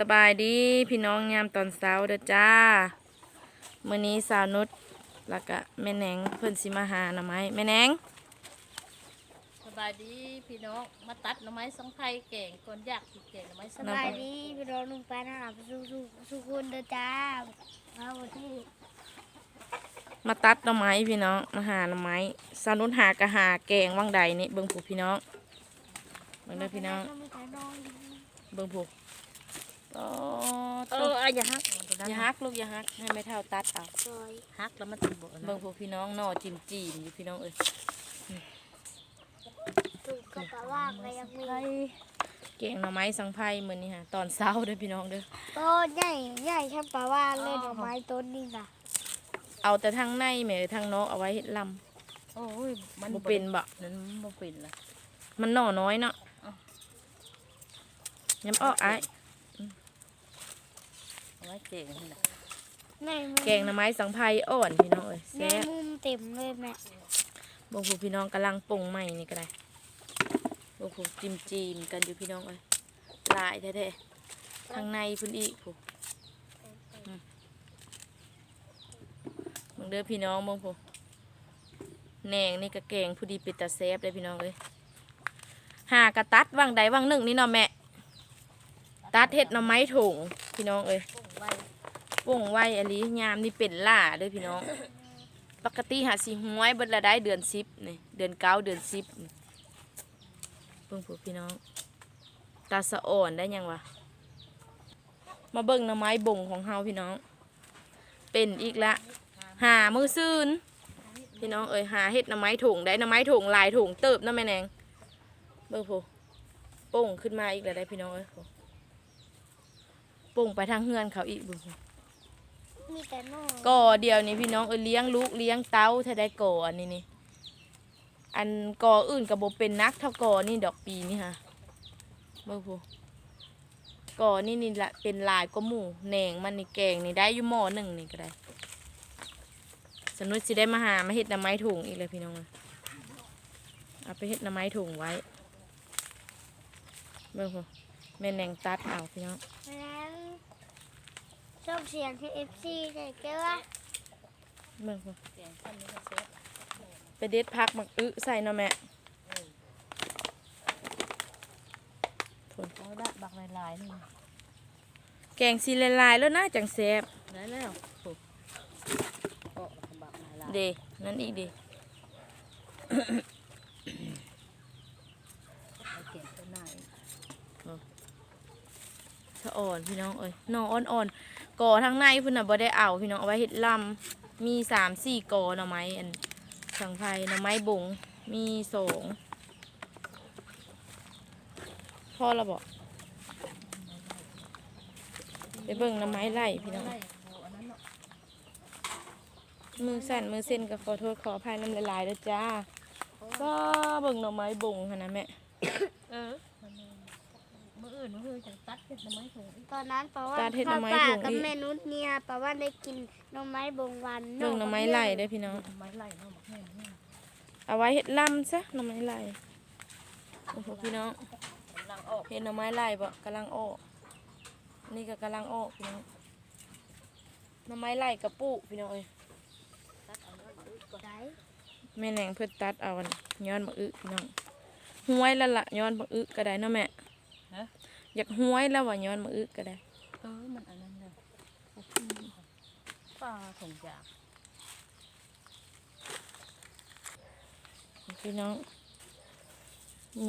สบายดีพี่น้องยามตอนเช้าเด้อจ้ามื้อนี้สาวนุชแล้วก็แม่แหนงเพิ่นสิมาหาหน่อไม้แม่แหนงสบายดีพี่น้องมาตัดหน่อไม้สังไพรแกงคนอยากกินแกงหน่อไม้สัสงไพรบายดีพี่น้องลุงป้านะครับสุสุสุคุณเด้อจ้ามาวันที่มาตัดหน่อไม้พี่น้องมาหาหน่อไม้สาวนุชหากะหาแกงว่างใดนี่เบิ่งผู้พี่น้องเบิ่งเด้อพี่น้องมีแต่น้องเบิ่งผู้ โอ้เอตุ๊ออย่าฮักอย่าฮักลูกอย่าฮักให้แม่เท่าตัดเอาซอยฮักแล้วมันติดบ่นะเบิ่งผู้พี่น้องหน่อจิ้มจีมอยู่พี่น้องเอ้ยถูกกระเป๋าว่างไปยังมีแกงหน่อไม้สังไพรมื้อนี้ฮะตอนเช้าเด้อพี่น้องเด้อต้นใหญ่ใหญ่ช่างปลาว่านเลยดอกไม้ต้นนี่น่ะเอาแต่ทางในแหม่ทางนอกเอาไว้เฮ็ดลำโอ้ยมันบ่เป็นบ่นั้นบ่เป็นละมันหน่อน้อยเนาะย้ำอ้อไอ้ายเอาไว้แกงนี่ล่ะแม่มุมแกงหน่อไม้สังไพรอ่อนพี่น้องเอ้ยแม่แซ่บมุมเต็มเลยแม่บ่ฮู้พี่น้องกำลังปรุงใหม่นี่ก็ได้บ่ฮู้จิ้มจีมกันอยู่พี่น้องเอ้ยหลายแท้ๆทางในพุ่นอีกผู้อืมเบิ่งเด้อพี่น้องเบิ่งผู้แหนงนี่ก็แกงผู้ดีเป็นตาแซ่บเลยพี่น้องเอ้ยหากระตัดว่างใดว่างหนึ่งนี่เนาะแม่ตัดเห็ดหน่อไม้ถุงพี่น้องเอ้ยปุ้งไว้ ป่งไว้อันนี้ยามนี่เป็นล่าเด้อพี่น้อง ปกติหาสิหวยเบิดละได้เดือนสิบนี่เดือนเก้าเดือนสิบเบิ่งพวพี่น้อง ตาสะอ่อนได้ยังวะมาเบิ่งหน่อไม้บ่งของเฮาพี่น้อง เป็นอีกละ หามือซื่นพี่น้องเอ้ยหาเห็ดหน่อไม้ถุงได้หน่อไม้ถุงลายถุงเติบนะแม่แนงเบิ่งพวกป่งขึ้นมาอีกแล้วได้พี่น้องเอ้ยป่งไปทางเฮือนเขาอีกเบิ่งพว มีแต่นอก่อเดียวนี่พี่น้องเออเลี้ยงลูกเลี้ยงเต้าถ้าได้ก่ออันนี้นี่อันก่ออื่นกับโบเป็นนักเท่าก่อนี่ดอกปีนี่ค่ะเบิ่งพูก่อนี่นี่ละเป็นลายก็หมูแหนงมันนี่แกงนี่ได้อยู่หม้อหนึ่งนี่ก็ได้ สนุกสิได้มาหามาเฮ็ดน้ำไม้ถุงอีกเลยพี่น้องเอ้ยเอาไปเฮ็ดน้ำไม้ถุงไว้เบิ่งพูแม่แหนงตัดเอาพี่น้องแอบเสียงที่เอฟซีใส่เกลือเบิ่งพูแกงท่านนี้ก็เสร็จไปเด็ดพักมักอึใส่เนาะแม่เอาได้บักหลายๆนี่แกงซีลายๆแล้วน่าจังแซ่บได้แล้วปุกก็บักหลายเดนั่นอีกเด ๆเอาแกงตัวหน้าอีก สะ อ่อนพี่น้องเอ้ยหนออ่อนๆก่อทางในพุ่นน่ะบ่ได้เอาพี่น้องเอาไว้เฮ็ดลำมีสามสี่ก่อหน่อไม้อันสังไพหน่อไม้บงมีสองพ่อเราบอกไปเบิ่งหน่อไม้ไล่พี่น้องมือสั่นมือเส้นก็ขอโทษขออภัยน้ำละลายๆเด้อจ้าก็เบิ่งหน่อไม้บงหั่นนะแม่เออ ออื่นมื้ออื่นจะตัดเฮ็ดหน่อไม้ถุงอีกตอนนั้นปลาว่าตาเทศหน่อไม้ป้าถุงกับอีก แม่นุชเนี่ยปลาว่าได้กินหน่อไม้บงวันเบิ่งหน่อไม้ไล่เด้อพี่น้อง หน่อไม้ไล่เนาะบักแห้งนี่เอาไว้เฮ็ดลำซะหน่อไม้ไล่โอ้โหพี่น้องกำลังออกเห็นหน่อไม้ไล่บ่กำลังออกนี่ก็กำลังออกพี่น้องหน่อไม้ไล่กระปุพี่น้องเอ้ยตัดเอาแล้วบักอึกก่อนได้แม่แหนงเพิ่นตัดเอาอันย้อนบักอึพี่น้องห้วยแล้วล่ะย้อนบักอึก็ได้เนาะแม่ฮะ อยากห้วยแล้วว่าย้อนบักอึก็ได้ เออ มันอันนั้นเลยป้าถุงยางพี่น้อง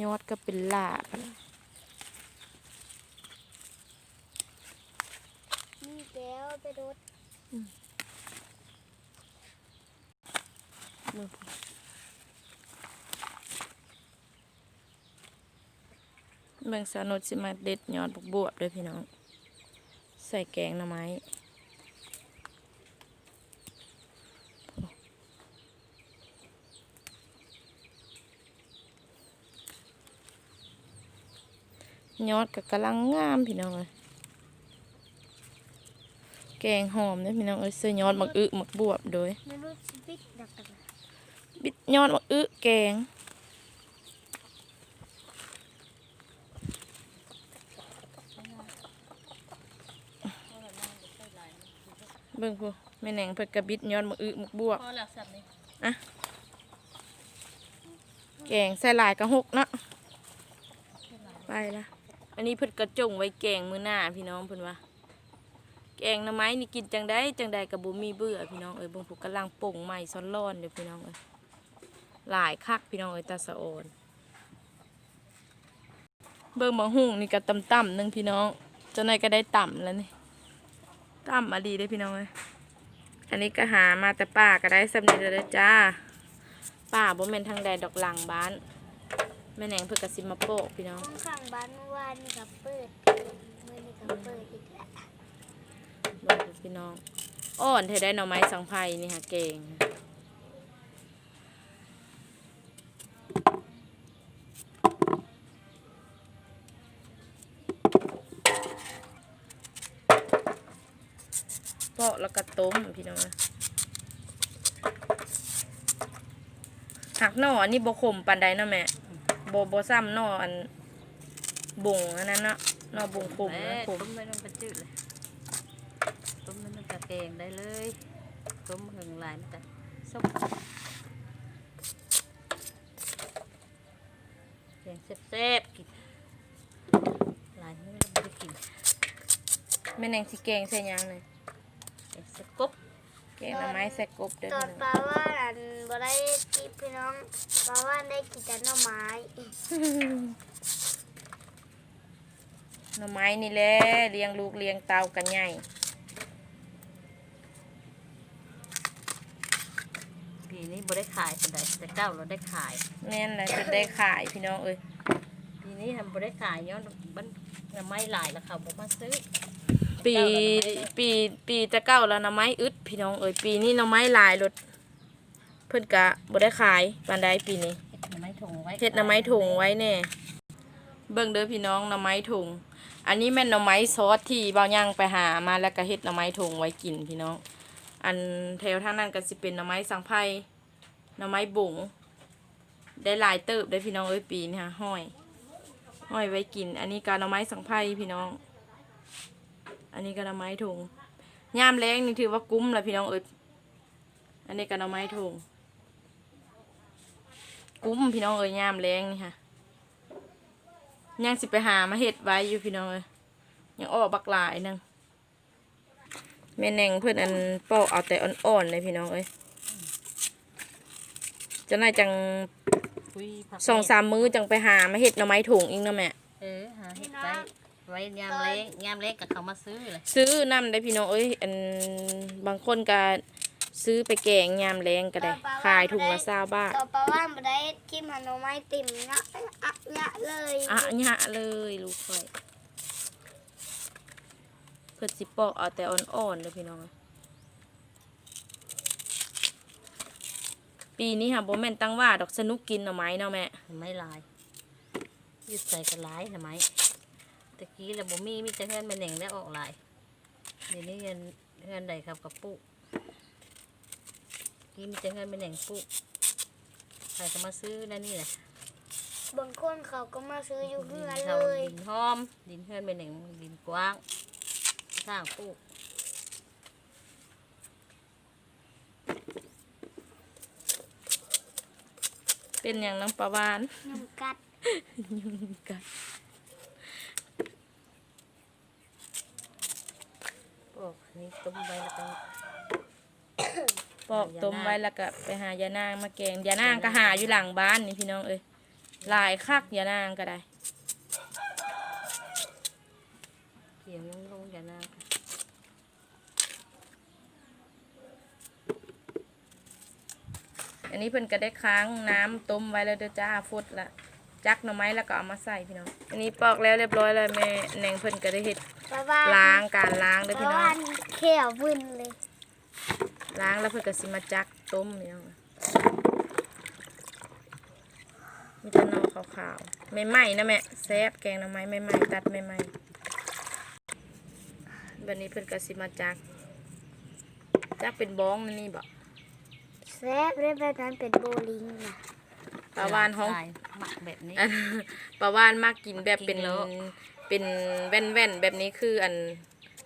ยอดก็เป็นลากันมีแก้วไปรด มือ เบิ่งสานุสิมาเด็ดยอดบักบวบเลยพี่น้อง ใส่แกงหน่อไม้ยอดก็กำลังงามพี่น้องเลยแกงหอมเนี่ยพี่น้องเอ้ยเสื้อยอดมักอึมักบวบโดยแม่นุชสปิกดักกันบิดยอดมักอึแกง เบิ่งพูแม่แหนงเพิ่นกระบิดย้อนมืออึมุกบวกพอแล้วสับนี่แกงใส่หลายกระหกเนาะไปละอันนี้เพิ่นกระจงไว้แกงมื้อหน้าพี่น้องเพิ่นว่าแกงหน่อไม้นี่กินจังได้จังใดกับบ่มีเบื่อพี่น้องเอ้ยเบิ่งผูกกำลังป่งใหม่ซ้อนร้อนเด้อพี่น้องเอ้ยหลายคักพี่น้องเอ้ยตาสะโอนเบิ่งมะฮุ่งนี่ก็ต่ำๆหนึงพี่น้องจนไหนก็ได้ต่ำแล้วนี่ ต่ำมาดีเด้อพี่น้องเอ้ยอันนี้ก็หามาแต่ป่าก็ได้สำเร็จแล้วเด้อจ้าป่าบ่แม่นทางใดดอกหลังบ้าน แม่แหนงเพิ่นก็สิมาโปะพี่น้องห้อง ข้างบ้านเมื่อวานนี่ก็เปิดเมื่อนี่ก็เปิดอีกแล้วเบิ่งพี่น้อง อ่อนเธอได้หน่อไม้สังไพรนี่ค่ะเก่ง เปาะแล้วก็ต้มพี่น้องนะหักหน่ออันนี้บขมปานใดเนาะแม่โบโบซ้ำหน่ออันบุงอันนั้นเนาะหน่อบุงขมเอ้นะยขมต้มไม่ต้องเป็นจืดเลยต้มไม่ต้องกระแกงได้เลยต้มหึงหลายมันจะส้มแกงแซ่บๆกินหลายมื้อแล้วไม่ได้กินแม่แนงสิแกงใส่หยังเลยแกง สกบแกงหน่อไม้ใส่กบเด้อตอนพี่ปน้องลาว่านอันบ่ได้กินพี่น้องปลาว่านได้กินแต่หน่อไม้หน่อไม้นี่แหละเลี้ยงลูกเลี้ยงเตากันใหญ่ปีนี้บ่ได้ขายคนใดแต่เก้าเราได้ขายแม่นแหละจะได้ขายพี่น้องเอ้ยปีนี้ทำบ่ได้ขายย้อนมันน้ำไม้หลายแล้วเขาบอกมาซื้อ ปีปีปีจะเก้าแล้วหน่อไม้อึดพี่น้องเอ้ยปีนี้หน่อไม้หลายรถเพิ่นกะบ่ได้ขายปานใดปีนี้เฮ็ดหน้ำไม้ถุงไว้เฮ็ดหน่อไม้ถุงไว้แน่เบิ่งเด้อพี่น้องหน่อไม้ถุงอันนี้แม่นหน่อไม้ซอสที่เบาย่างไปหามาแล้วก็เฮ็ดหน่อไม้ถุงไว้กินพี่น้อง อันแถวทางนั้นก็สิเป็นหน่อไม้สังไพรหน่อไม้บุ๋งได้หลายเติบได้อพี่น้องเอ้ยปีนี้ค่ะห้อย ห้อยไว้กิน อันนี้ก็หน่อไม้สังไพรพี่น้อง อันนี้ก็หน่อไม้ถุงยามแรงนี่ถือว่ากุ้มแล้วพี่น้องเอ้ยอันนี้ก็หน่อไม้ถุงกุ้มพี่น้องเอ้ยยามแรงนี่ค่ะยังสิไปหามาเห็ดไว้อยู่พี่น้องเอ้ยยังออกบักหลายหนึงแม่แนงเพื่อนอันปอกเอาแต่อ่อนๆเลยพี่น้องเอ้ยจะน่าจังคุยผักสองสามมื้อจังไปหามาเห็ดหน่อไม้ถุงอีกเนาะแม่เออหาเฮ็ดไว้ ไว้ยามเล็กยามเล็กกับเขามาซื้อเลยซื้อน้ำได้พี่น้องเอ้ยอันบางคนก็ซื้อไปแกงยามแรงก็ได้ ขายถุงละซาบาทตอนปลาว่านบ่ได้กินหน่อไม้ติ่มเนาะอะยะเลยอะยะเลยลูกค่อยเพื่อสิปอกเอาแต่อ่อนๆเลยพี่น้องปีนี้ค่ะโบแม่นตั้งว่าดอกสนุกกินหน่อไม้เนาะแม่หน้ำไม้ลายยืดใส่กันหลายหน้ำไม้ ตะกี้แล้วบ่มีมีแต่เฮือนแม่แหน่งได้ออกหลายเดี๋ยวนี้เฮือนเฮือนใดครับกับปุ๊กี้มีแต่เฮือนแม่แหน่งปุ๊ใครก็มาซื้อนั่นนี่แหละบางคนเขาก็มาซื้ออยู่เพื่อนเขาเลยดินหอม ดินเฮือนแม่แหน่งดินกว้าง สร้างปุ๊เป็นอย่างน้ำปลาวานยุงกัด ยุงกัด ปอก นี่ต้มไว้แล้วก็ปอกต้มไว้แล้วก็ไปหายานางมาแกงยานางก็หาอยู่หลังบ้านนี่พี่น้องเอ้ยหลายคักยานางก็ได้เขียงลงอย่านาอันนี้เพิ่นก็ได้ค้างน้ำต้มไว้แล้วเด้อจ้าฟุดละ จักหน่อไม้แล้วก็เอามาใส่พี่น้อง อันนี้ปอกแล้วเรียบร้อยแล้วแม่แหนงเพิ่นก็ได้เฮ็ดปลาว่านล้างการล้างเด้อปพี่ลาน้อว่างนเขียววุ่นเลยล้างแล้วเพิ่นก็สิมาจักต้มพี่น้องมีแต่หนอขาวๆใหม่ๆนะแม่แซ่บแกงหน่อไม้ใหม่ๆตัดใหม่ๆบัดนี้เพิ่นก็สิมาจักจักเป็นบ้องนั่นนี่บ่ แซ่บได้แบบนั้นเป็นโบลิงนะ ปลาวานห้องใส่หมักแบบนี้ อันปลาวานมากกินแบบเป็นกินแล้ว เป็นแว่นๆแบบนี้คืออัน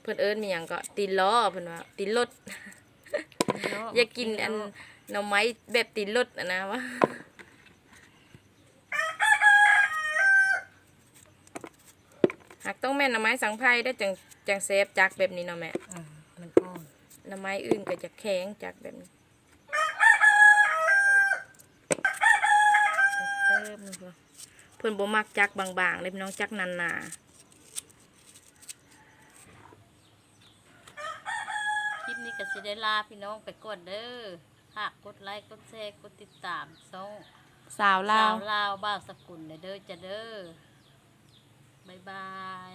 เพิ่นเอิ้นมีหยังก็ตีนล้อเพิ่นว่าตีนรถอยากกินอันหน่อไม้แบบตีนรถอะนะวะหากต้องแม่นหน่อไม้สังไพรได้จังจังเซฟจักแบบนี้เนาะแม่อืมมันอ่อนหน่อไม้อื่นก็จะแข็งจักแบบนี้ เติมเพิ่นบ่มักจักบางๆเลยพี่น้องจักนานคลิปนี้ก็สิได้ลาพี่น้องไปก่อนเด้อฝากกดไลค์กดแชร์กดติดตามช่องๆสาวลาสาววลาวบ้าวสกุลเด้อจ้ะเด้อบ๊ายบาย